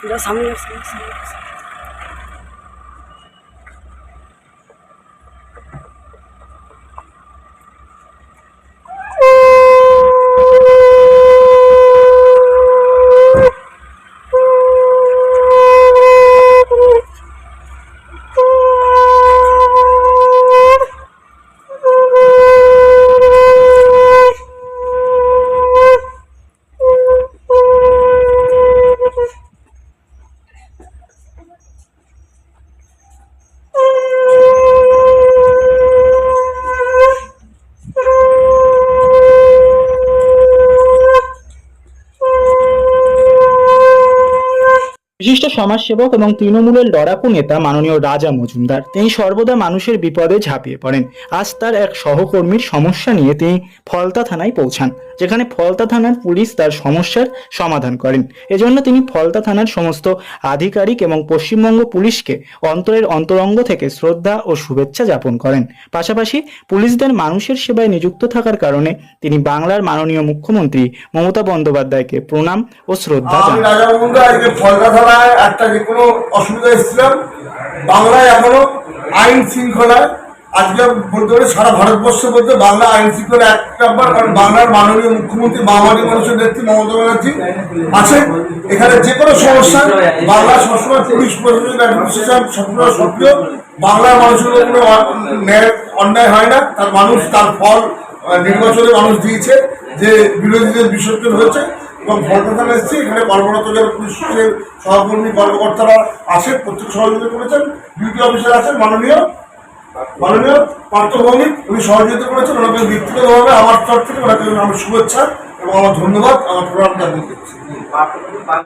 你的什么 sama. বিশিষ্ট সমাজসেবক এবং তৃণমূলের লড়াকু নেতা মাননীয় রাজা মজুমদার। তিনি সর্বদা মানুষের বিপদে ঝাঁপিয়ে পড়েন। আজ তার এক সহকর্মীর সমস্যা নিয়ে তিনি ফলতা থানায় পৌঁছান যেখানে ফলতা থানার পুলিশ তার সমস্যার সমাধান করেন। এজন্য তিনি ফলতা থানার সমস্ত আধিকারিক এবং পশ্চিমবঙ্গ পুলিশকে অন্তরের অন্তরঙ্গ থেকে শ্রদ্ধা ও শুভেচ্ছা জ্ঞাপন করেন। পাশাপাশি পুলিশদের মানুষের সেবায় নিযুক্ত থাকার কারণে তিনি বাংলার মাননীয় মুখ্যমন্ত্রী মমতা বন্দ্যোপাধ্যায়কে প্রণাম ও শ্রদ্ধা জানান। থানায় একটা যে কোনো অসুবিধা এসেছিলাম বাংলায় এখনও আইন শৃঙ্খলায় আজকে বলতে পারি সারা ভারতবর্ষের মধ্যে বাংলা আইন শৃঙ্খলা এক নাম্বার, কারণ বাংলার মাননীয় মুখ্যমন্ত্রী বাঙালি মানুষের নেত্রী মমতা ব্যানার্জি আছে এখানে যে কোনো সমস্যা, বাংলা সবসময় পুলিশ প্রশাসন অ্যাডমিনিস্ট্রেশন সবসময় সক্রিয়। বাংলার মানুষের কোনো ন্যায়, অন্যায় হয় না। তার মানুষ তার ফল নির্বাচনে মানুষ দিয়েছে, যে বিরোধীদের বিসর্জন হয়েছে। এবং ভোটার এসেছে। এখানে কর্মরত যারা পুলিশের সহকর্মী, কর্মকর্তারা আছে প্রত্যেক সহযোগিতা করেছেন। ডিউটি অফিসার আছেন, মাননীয় মাননীয় পার্থ ভৌমিক উনি সহযোগিতা করেছেন। ওনাকে ব্যক্তিগতভাবে আমার তরফ থেকে ওনাকে আমি শুভেচ্ছা এবং আমার ধন্যবাদ। আমার প্রণাম জানিয়ে করছি